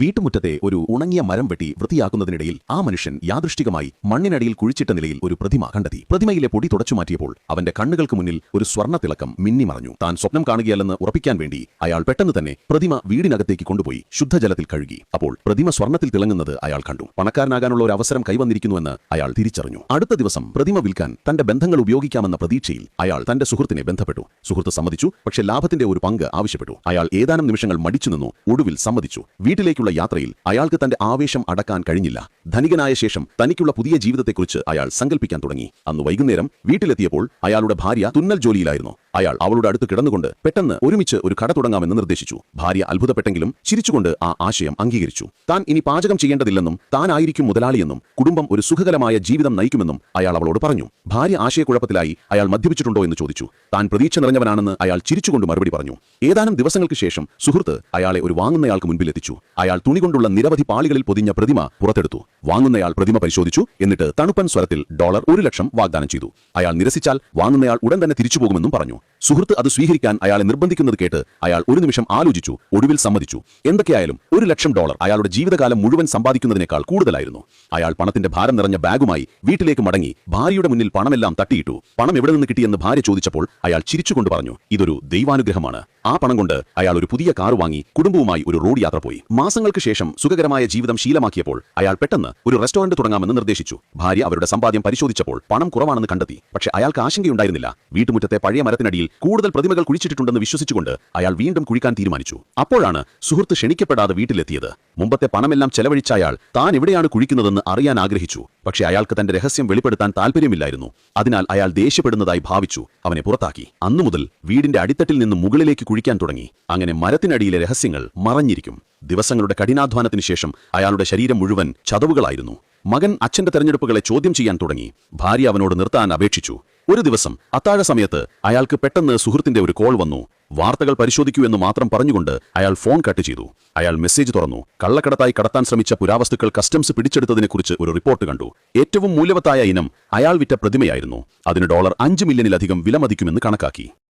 വീട്ടുമുറ്റത്തെ ഒരു ഉണങ്ങിയ മരം വെട്ടി വൃത്തിയാക്കുന്നതിനിടയിൽ ആ മനുഷ്യൻ യാദൃഷ്ടികമായി മണ്ണിനടിയിൽ കുഴിച്ചിട്ട നിലയിൽ ഒരു പ്രതിമ കണ്ടെത്തി. പ്രതിമയിലെ പൊടി തുടച്ചു മാറ്റിയപ്പോൾ അവന്റെ കണ്ണുകൾക്ക് മുന്നിൽ ഒരു സ്വർണ തിളക്കം മിന്നിമറഞ്ഞു താൻ സ്വപ്നം കാണുകയല്ലെന്ന് ഉറപ്പിക്കാൻ വേണ്ടി അയാൾ പെട്ടെന്ന് തന്നെ പ്രതിമ വീടിനകത്തേക്ക് കൊണ്ടുപോയി ശുദ്ധജലത്തിൽ കഴുകി. അപ്പോൾ പ്രതിമ സ്വർണത്തിൽ തിളങ്ങുന്നത് അയാൾ കണ്ടു. പണക്കാരനാകാനുള്ള ഒരു അവസരം കൈവന്നിരിക്കുന്നുവെന്ന് അയാൾ തിരിച്ചറിഞ്ഞു. അടുത്ത ദിവസം പ്രതിമ വിൽക്കാൻ തന്റെ ബന്ധങ്ങൾ ഉപയോഗിക്കാമെന്ന പ്രതീക്ഷയിൽ അയാൾ തന്റെ സുഹൃത്തിനെ ബന്ധപ്പെട്ടു. സുഹൃത്ത് സമ്മതിച്ചു പക്ഷേ ലാഭത്തിന്റെ ഒരു പങ്ക് ആവശ്യപ്പെട്ടു. അയാൾ ഏതാനും നിമിഷങ്ങൾ മടിച്ചു നിന്നു ഒടുവിൽ സമ്മതിച്ചു. വീട്ടിലേക്കുള്ള യാത്രയിൽ അയാൾക്ക് തന്റെ ആവേശം അടക്കാൻ കഴിഞ്ഞില്ല. ധനികനായ ശേഷം തനിക്കുള്ള പുതിയ ജീവിതത്തെക്കുറിച്ച് അയാൾ സങ്കല്പിക്കാൻ തുടങ്ങി. അന്ന് വൈകുന്നേരം വീട്ടിലെത്തിയപ്പോൾ അയാളുടെ ഭാര്യ തുന്നൽ ജോലിയിലായിരുന്നു. അയാൾ അവളുടെ അടുത്ത് കിടന്നുകൊണ്ട് പെട്ടെന്ന് ഒരുമിച്ച് ഒരു കട തുടങ്ങാമെന്ന് നിർദ്ദേശിച്ചു. ഭാര്യ അത്ഭുതപ്പെട്ടെങ്കിലും ചിരിച്ചുകൊണ്ട് ആ ആശയം അംഗീകരിച്ചു. താൻ ഇനി പാചകം ചെയ്യേണ്ടതില്ലെന്നും താനായിരിക്കും മുതലാളിയെന്നും കുടുംബം ഒരു സുഖകരമായ ജീവിതം നയിക്കുമെന്നും അയാൾ അവളോട് പറഞ്ഞു. ഭാര്യ ആശയക്കുഴപ്പത്തിലായി അയാൾ മദ്യപിച്ചിട്ടുണ്ടോ എന്ന് ചോദിച്ചു. താൻ പ്രതീക്ഷ നിറഞ്ഞവനാണെന്ന് അയാൾ ചിരിച്ചുകൊണ്ട് മറുപടി പറഞ്ഞു. ഏതാനും ദിവസങ്ങൾക്ക് ശേഷം സുഹൃത്ത് അയാളെ ഒരു വാങ്ങുന്നയാൾക്ക് മുൻപിലെത്തിച്ചു. അയാൾ തുണി കൊണ്ടുള്ള നിരവധി പാളികളിൽ പൊതിഞ്ഞ പ്രതിമ പുറത്തെടുത്തു. വാങ്ങുന്നയാൾ പ്രതിമ പരിശോധിച്ചു. എന്നിട്ട് തണുപ്പൻ സ്വരത്തിൽ ഡോളർ ഒരു ലക്ഷം വാഗ്ദാനം ചെയ്തു. അയാൾ നിരസിച്ചാൽ വാങ്ങുന്നയാൾ ഉടൻ തന്നെ തിരിച്ചുപോകുമെന്നും പറഞ്ഞു. സുഹൃത്ത് അത് സ്വീകരിക്കാൻ അയാളെ നിർബന്ധിക്കുന്നത് കേട്ട് അയാൾ ഒരു നിമിഷം ആലോചിച്ചു ഒടുവിൽ സമ്മതിച്ചു. എന്തൊക്കെയായാലും ഒരു ലക്ഷം ഡോളർ അയാളുടെ ജീവിതകാലം മുഴുവൻ സമ്പാദിക്കുന്നതിനേക്കാൾ കൂടുതലായിരുന്നു. അയാൾ പണത്തിന്റെ ഭാരം നിറഞ്ഞ ബാഗുമായി വീട്ടിലേക്ക് മടങ്ങി ഭാര്യയുടെ മുന്നിൽ പണമെല്ലാം തട്ടിയിട്ടു. പണം എവിടെ നിന്ന് കിട്ടിയെന്ന് ഭാര്യ ചോദിച്ചപ്പോൾ അയാൾ ചിരിച്ചുകൊണ്ട് പറഞ്ഞു ഇതൊരു ദൈവാനുഗ്രഹമാണ്. ആ പണം കൊണ്ട് അയാൾ ഒരു പുതിയ കാർ വാങ്ങി കുടുംബവുമായി ഒരു റോഡ് യാത്ര പോയി. മാസങ്ങൾക്ക് ശേഷം സുഖകരമായ ജീവിതം ശീലമാക്കിയപ്പോൾ അയാൾ പെട്ടെന്ന് ഒരു റെസ്റ്റോറന്റ് തുടങ്ങാമെന്ന് നിർദ്ദേശിച്ചു. ഭാര്യ അവരുടെ സമ്പാദ്യം പരിശോധിച്ചപ്പോൾ പണം കുറവാണെന്ന് കണ്ടെത്തി. പക്ഷേ അയാൾക്ക് ആശങ്കയുണ്ടായിരുന്നില്ല. വീട്ടുമുറ്റത്തെ പഴയ മരത്തിനടിയിൽ കൂടുതൽ പ്രതിമകൾ കുഴിച്ചിട്ടുണ്ടെന്ന് വിശ്വസിച്ചുകൊണ്ട് അയാൾ വീണ്ടും കുഴിക്കാൻ തീരുമാനിച്ചു. അപ്പോഴാണ് സുഹൃത്ത് ക്ഷണിക്കപ്പെടാതെ വീട്ടിലെത്തിയത്. മുമ്പത്തെ പണമെല്ലാം ചെലവഴിച്ച അയാൾ താൻ എവിടെയാണ് കുഴിക്കുന്നതെന്ന് അറിയാൻ ആഗ്രഹിച്ചു. പക്ഷേ അയാൾക്ക് തന്റെ രഹസ്യം വെളിപ്പെടുത്താൻ താല്പര്യമില്ലായിരുന്നു അതിനാൽ അയാൾ ദേഷ്യപ്പെടുന്നതായി ഭാവിച്ചു. അവനെ പുറത്താക്കി. അന്നു മുതൽ വീടിന്റെ അടിത്തട്ടിൽ നിന്ന് മുകളിലേക്ക് കുഴിക്കാൻ തുടങ്ങി. അങ്ങനെ മരത്തിനടിയിലെ രഹസ്യങ്ങൾ മറഞ്ഞിരിക്കും. ദിവസങ്ങളുടെ കഠിനാധ്വാനത്തിന് ശേഷം അയാളുടെ ശരീരം മുഴുവൻ ചതവുകളായിരുന്നു. മകൻ അച്ഛന്റെ തെരഞ്ഞെടുപ്പുകളെ ചോദ്യം ചെയ്യാൻ തുടങ്ങി. ഭാര്യ അവനോട് നിർത്താൻ അപേക്ഷിച്ചു. ഒരു ദിവസം അത്താഴ സമയത്ത് അയാൾക്ക് പെട്ടെന്ന് സുഹൃത്തിന്റെ ഒരു കോൾ വന്നു. വാർത്തകൾ പരിശോധിക്കൂ എന്ന് മാത്രം പറഞ്ഞുകൊണ്ട് അയാൾ ഫോൺ കട്ട് ചെയ്തു. അയാൾ മെസ്സേജ് തുറന്നു. കള്ളക്കടത്തായി കടത്താൻ ശ്രമിച്ച പുരാവസ്തുക്കൾ കസ്റ്റംസ് പിടിച്ചെടുത്തതിനെക്കുറിച്ച് ഒരു റിപ്പോർട്ട് കണ്ടു. ഏറ്റവും മൂല്യവത്തായ ഇനം അയാൾ വിറ്റ പ്രതിമയായിരുന്നു. അതിന് ഡോളർ അഞ്ച് മില്യണിലധികം വിലമതിക്കുമെന്ന് കണക്കാക്കി.